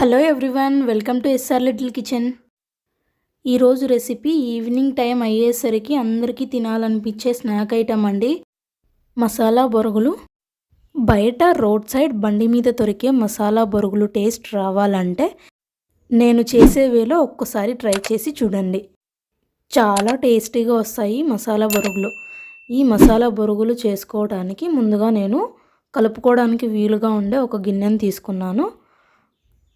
Hello everyone welcome to SR little kitchen. ఈరోజు recipe evening time అయ్యేసరికి అందరికీ తినాలనిపించే snack item అండి. మసాలా బొరుగులు. బయట రోడ్ సైడ్ బండి మీద దొరికే మసాలా బొరుగులు టేస్ట్ రావాలంటే నేను చేసే వేలో ఒక్కసారి ట్రై చేసి చూడండి. చాలా టేస్టీగా వస్తాయి మసాలా బొరుగులు. ఈ మసాలా బొరుగులు చేసుకోవడానికి ముందుగా నేను కలుపుకోవడానికి వీలుగా ఉండే ఒక గిన్నెను తీసుకున్నాను.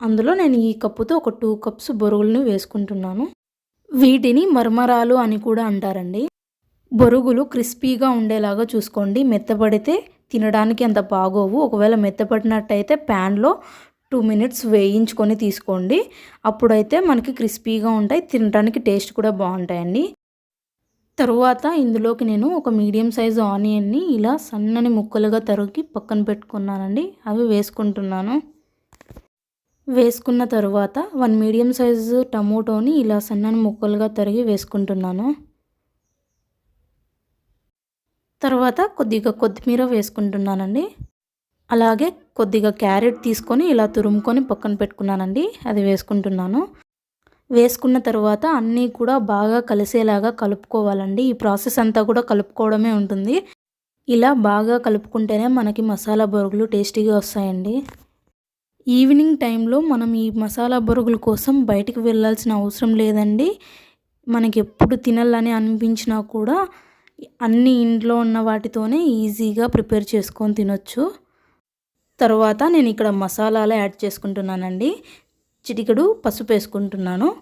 అందులో నేను ఈ కప్పుతో ఒక టూ కప్స్ బొరుగులను వేసుకుంటున్నాను. వీటిని మర్మరాలు అని కూడా అంటారండి. బొరుగులు క్రిస్పీగా ఉండేలాగా చూసుకోండి. మెత్తపడితే తినడానికి అంత బాగోవు. ఒకవేళ మెత్తపడినట్టయితే ప్యాన్లో టూ మినిట్స్ వేయించుకొని తీసుకోండి. అప్పుడైతే మనకి క్రిస్పీగా ఉంటాయి. తినడానికి టేస్ట్ కూడా బాగుంటాయండి. తరువాత ఇందులోకి నేను ఒక మీడియం సైజు ఆనియన్ని ఇలా సన్నని ముక్కలుగా తరిగి పక్కన పెట్టుకున్నానండి. అవి వేసుకుంటున్నాను. వేసుకున్న తరువాత వన్ మీడియం సైజు టమోటోని ఇలా సన్నని ముక్కలుగా తరిగి వేసుకుంటున్నాను. తర్వాత కొద్దిగా కొత్తిమీర వేసుకుంటున్నానండి. అలాగే కొద్దిగా క్యారెట్ తీసుకొని ఇలా తురుముకొని పక్కన పెట్టుకున్నానండి. అది వేసుకుంటున్నాను. వేసుకున్న తర్వాత అన్నీ కూడా బాగా కలిసేలాగా కలుపుకోవాలండి. ఈ ప్రాసెస్ అంతా కూడా కలుపుకోవడమే ఉంటుంది. ఇలా బాగా కలుపుకుంటేనే మనకి మసాలా బొరుగులు టేస్టీగా వస్తాయండి. ఈవినింగ్ టైంలో మనం ఈ మసాలా బొరుగుల కోసం బయటికి వెళ్ళాల్సిన అవసరం లేదండి. మనకి ఎప్పుడు తినాలని అనిపించినా కూడా అన్ని ఇంట్లో ఉన్న వాటితోనే ఈజీగా ప్రిపేర్ చేసుకొని తినొచ్చు. తర్వాత నేను ఇక్కడ మసాలాలు యాడ్ చేసుకుంటున్నానండి. చిటికెడు పసుపు వేసుకుంటున్నాను.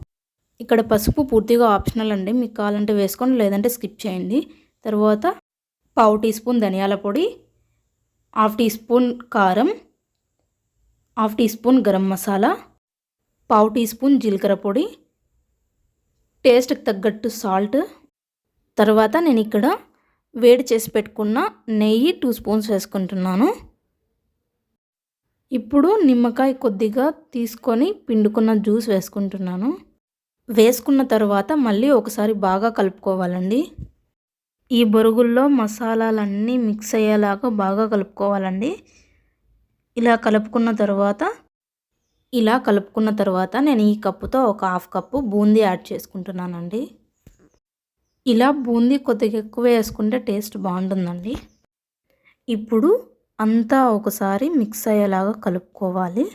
ఇక్కడ పసుపు పూర్తిగా ఆప్షనల్ అండి. మీకు కావాలంటే వేసుకోండి లేదంటే స్కిప్ చేయండి. తర్వాత పావు టీ స్పూన్ ధనియాల పొడి హాఫ్ టీ స్పూన్ కారం half teaspoon garam masala పావు టీ స్పూన్ జీలకర్ర పొడి టేస్ట్కి తగ్గట్టు సాల్ట్. తర్వాత నేను ఇక్కడ వేడి చేసి పెట్టుకున్న నెయ్యి టూ స్పూన్స్ వేసుకుంటున్నాను. ఇప్పుడు నిమ్మకాయ కొద్దిగా తీసుకొని పిండుకున్న జ్యూస్ వేసుకుంటున్నాను. వేసుకున్న తర్వాత మళ్ళీ ఒకసారి బాగా కలుపుకోవాలండి. ఈ బొరుగుల్లో మసాలాలన్నీ మిక్స్ అయ్యేలాగా బాగా కలుపుకోవాలండి. ఇలా కలుపుకున్న తర్వాత ఇలా కలుపుకున్న తర్వాత నేను ఈ కప్పుతో ఒక హాఫ్ కప్పు బూందీ యాడ్ చేసుకుంటున్నానండి. ఇలా బూందీ కొద్దిగా ఎక్కువ వేసుకుంటే టేస్ట్ బాగుంటుందండి. ఇప్పుడు అంతా ఒకసారి మిక్స్ అయ్యేలాగా కలుపుకోవాలి.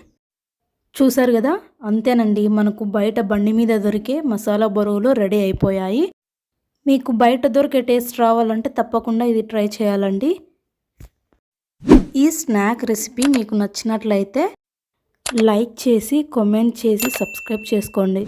చూసారు కదా? అంతేనండి. మనకు బయట బండి మీద దొరికే మసాలా బరువులు రెడీ అయిపోయాయి. మీకు బయట దొరికే టేస్ట్ రావాలంటే తప్పకుండా ఇది ట్రై చేయాలండి. ఈ స్నాక్ రెసిపీ మీకు నచ్చినట్లయితే లైక్ చేసి కామెంట్ చేసి సబ్స్క్రైబ్ చేసుకోండి.